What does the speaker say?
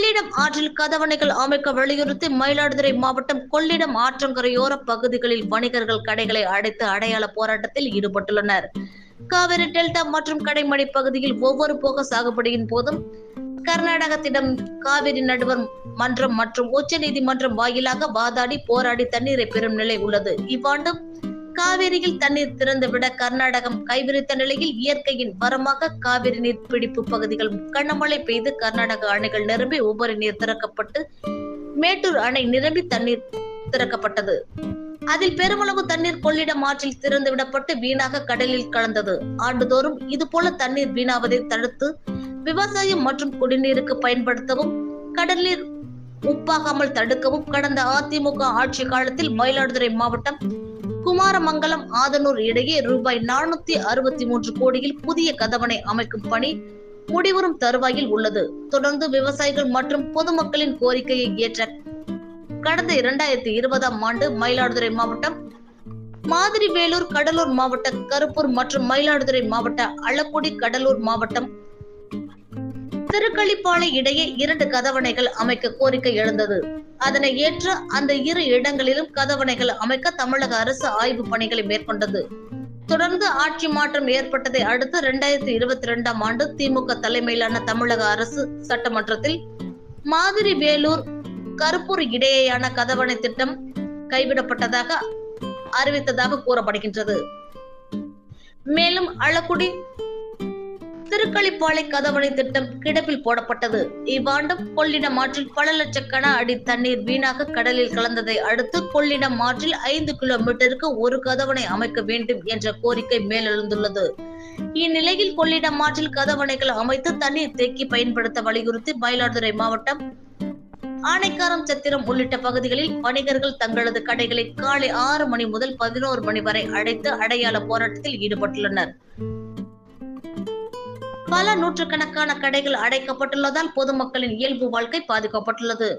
கொள்ளிடம் ஆற்றில் கதவணைகள் அமைக்க வலியுறுத்தி மயிலாடுதுறை மாவட்டம் கொள்ளிடம் ஆற்றங்கரையோர பகுதிகளில் வணிகர்கள் கடைகளை அடைத்து அடையாள போராட்டத்தில் ஈடுபட்டுள்ளனர். காவிரி டெல்டா மற்றும் கடைமடை பகுதியில் ஒவ்வொரு போக சாகுபடியின் போதும் கர்நாடகத்திடம் காவிரி நடுவர் மன்றம் மற்றும் உச்ச நீதிமன்றம் வாயிலாக வாதாடி போராடி தண்ணீரை பெறும் நிலை உள்ளது. இவ்வாண்டும் காவிரியில் தண்ணீர் திறந்துவிட கர்நாடகம் கைவிரித்த நிலையில் இயற்கையின் வரமாக காவிரி நீர் பிடிப்பு பகுதிகள் கனமழை பெய்து கர்நாடக அணைகள் நிரம்பி உபரி நீர் திறக்கப்பட்டு மேட்டூர் அணை நிரம்பி தண்ணீர் திறக்கப்பட்டது. அதில் பெருமளவு தண்ணீர் கொள்ளிடம் ஆற்றில் திறந்து விடப்பட்டு வீணாக கடலில் கலந்தது. ஆண்டுதோறும் இது போல தண்ணீர் வீணாவதை தடுத்து விவசாயம் மற்றும் குடிநீருக்கு பயன்படுத்தவும் கடலில் உப்பாகாமல் தடுக்கவும் கடந்த அதிமுக ஆட்சி காலத்தில் மயிலாடுதுறை மாவட்டம் குமாரமங்கலம் ஆதனூர் இடையே ரூபாய் நானூத்தி அறுபத்தி மூன்று கோடியில் புதிய கதவணை அமைக்கும் பணி முடிவரும் தருவாயில் உள்ளது. தொடர்ந்து விவசாயிகள் மற்றும் பொதுமக்களின் கோரிக்கையை ஏற்ற கடந்த இரண்டாயிரத்தி இருபதாம் ஆண்டு மயிலாடுதுறை மாவட்டம் மாதிரி வேலூர் கடலூர் மாவட்ட கருப்பூர் மற்றும் மயிலாடுதுறை மாவட்ட அளக்குடி கடலூர் மாவட்டம் திருக்களிப்பாளை இடையே இரண்டு கதவணைகள் அமைக்க கோரிக்கை எழுந்தது. அதனை ஏற்று அந்த இரு இடங்களிலும் கதவணைகள் அமைக்க தமிழக அரசு ஆய்வு பணிகளை மேற்கொண்டது. தொடர்ந்து ஆட்சி மாற்றம் ஏற்பட்டதை அடுத்து இரண்டாயிரத்தி இருபத்தி இரண்டாம் ஆண்டு திமுக தலைமையிலான தமிழக அரசு சட்டமன்றத்தில் மாதிரி வேலூர் கருப்பூர் இடையேயான கதவணை திட்டம் கைவிடப்பட்டதாக அறிவித்ததாக கூறப்படுகின்றது. மேலும் அளக்குடி திருக்களிப்பாளை கதவணை திட்டம் கிடப்பில் போடப்பட்டது. இவ்வாண்டும் கொள்ளிடம் ஆற்றில் பல லட்சக்கண அடி தண்ணீர் வீணாக கடலில் கலந்ததை அடுத்து கொள்ளிடம் ஆற்றில் ஐந்து கிலோமீட்டருக்கு ஒரு கதவணை அமைக்க வேண்டும் என்ற கோரிக்கை மேலெழுந்துள்ளது. இந்நிலையில் கொள்ளிடம் ஆற்றில் கதவணைகள் அமைத்து தண்ணீர் தேக்கி பயன்படுத்த வலியுறுத்தி மயிலாடுதுறை மாவட்டம் ஆனைக்காரம் சத்திரம் உள்ளிட்ட பகுதிகளில் வணிகர்கள் தங்களது கடைகளை காலை ஆறு மணி முதல் பதினோரு மணி வரை அடைத்து அடையாள போராட்டத்தில் ஈடுபட்டுள்ளனர். பல நூற்றுக்கணக்கான கடைகள் அடைக்கப்பட்டுள்ளதால் பொதுமக்களின் இயல்பு வாழ்க்கை பாதிக்கப்பட்டுள்ளது.